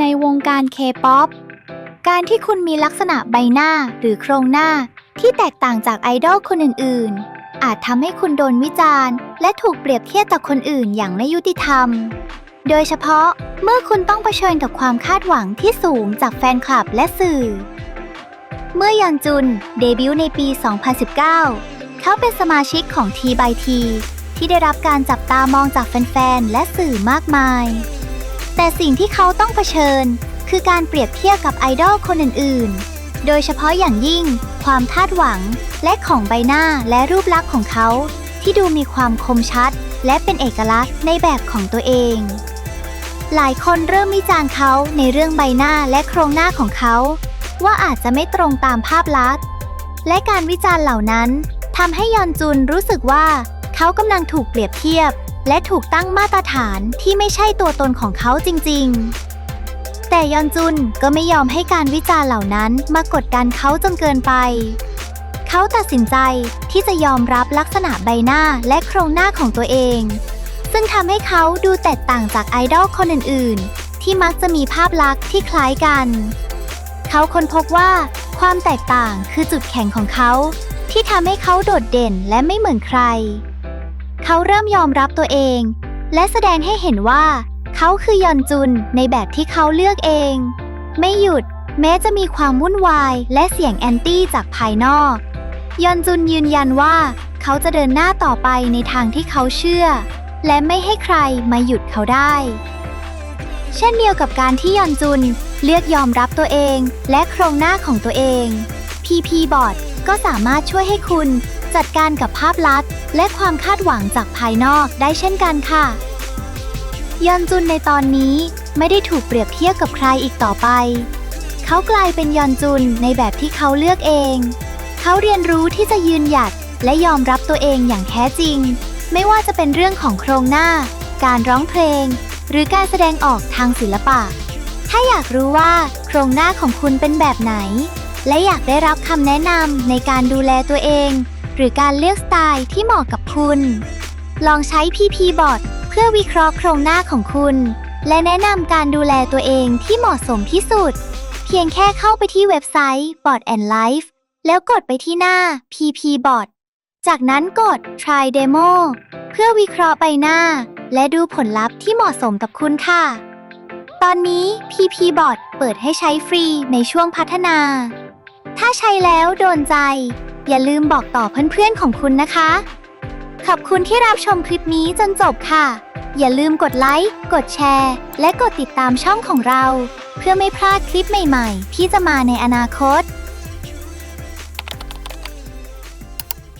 ในวงการเคป๊อปการที่คุณมีลักษณะใบหน้าหรือโครงหน้าที่แตกต่างจากไอดอลคนอื่น ๆ อาจทำให้คุณโดนวิจารณ์ และถูกเปรียบเทียบต่อคนอื่นอย่างไม่ยุติธรรม โดยเฉพาะเมื่อคุณต้องเผชิญกับความคาดหวังที่สูงจากแฟนคลับและสื่อ เมื่อยอนจุนเดบิวต์ในปี 2019 เขาเป็นสมาชิกของ T by T ที่ได้รับการจับตามองจากแฟน ๆ และสื่อมากมาย แต่สิ่งที่เขาต้องเผชิญ คือการเปรียบเทียบกับไอดอลคนอื่นๆ โดยเฉพาะอย่างยิ่ง ความคาดหวัง และของใบหน้าและรูปลักษณ์ของเขา ที่ดูมีความคมชัด และเป็นเอกลักษณ์ในแบบของตัวเอง หลายคนเริ่มวิจารณ์เขาในเรื่องใบหน้าและโครงหน้าของเขา ว่าอาจจะไม่ตรงตามภาพลักษณ์และการวิจารณ์เหล่านั้นทำให้ยอนจุนรู้สึกว่า เขากำลังถูกเปรียบเทียบ และถูกตั้งมาตรฐานที่ไม่ใช่ตัวตนของเขาจริงๆ แต่ยอนจุนก็ไม่ยอมให้การวิจารณ์เหล่านั้นมากดดันเขาจนเกินไป เขาตัดสินใจที่จะยอมรับลักษณะใบหน้าและโครงหน้าของตัวเอง ซึ่งทำให้เขาดูแตกต่างจากไอดอลคนอื่นๆ ที่มักจะมีภาพลักษณ์ที่คล้ายกัน เขาค้นพบว่าความแตกต่างคือจุดแข็งของเขา ที่ทำให้เขาโดดเด่นและไม่เหมือนใคร เขาเริ่มยอมรับตัวเอง และแสดงให้เห็นว่า เขาคือยอนจุนในแบบที่เขาเลือกเอง ไม่หยุด แม้จะมีความวุ่นวายและเสียงแอนตี้จากภายนอก ยอนจุนยืนยันว่า เขาจะเดินหน้าต่อไปในทางที่เขาเชื่อ และไม่ให้ใครมาหยุดเขาได้ เช่นเดียวกับการที่ยอนจุนเลือกยอมรับตัวเองและโครงหน้าของตัวเอง PP Bot ก็สามารถช่วยให้คุณจัดการกับภาพลักษณ์ และความคาดหวังจากภายนอกได้เช่นกันค่ะ ยอนจุนในตอนนี้ไม่ได้ถูกเปรียบเทียบกับใครอีกต่อไป เขากลายเป็นยอนจุนในแบบที่เขาเลือกเอง เขาเรียนรู้ที่จะยืนหยัดและยอมรับตัวเองอย่างแท้จริง ไม่ว่าจะเป็นเรื่องของโครงหน้า การร้องเพลง หรือการแสดงออกทางศิลปะ ถ้าอยากรู้ว่าโครงหน้าของคุณเป็นแบบไหน และอยากได้รับคำแนะนำในการดูแลตัวเอง หรือการเลือกสไตล์ที่เหมาะกับคุณ ลองใช้ PP Bot เพื่อวิเคราะห์โครงหน้าของคุณ และแนะนำการดูแลตัวเองที่เหมาะสมที่สุด เพียงแค่เข้าไปที่เว็บไซต์ Bot and Life แล้วกดไปที่หน้า PP Bot จากนั้นกด Try Demo เพื่อวิเคราะห์ใบหน้า และดูผลลัพธ์ที่เหมาะสมกับคุณค่ะ ตอนนี้ PP Bot เปิดให้ใช้ฟรีในช่วงพัฒนา ถ้าใช้แล้วโดนใจ อย่าลืมบอกต่อเพื่อนๆของคุณนะคะ ขอบคุณที่รับชมคลิปนี้จนจบค่ะ อย่าลืมกดไลค์ กดแชร์ และกดติดตามช่องของเรา เพื่อไม่พลาดคลิปใหม่ๆ ที่จะมาในอนาคต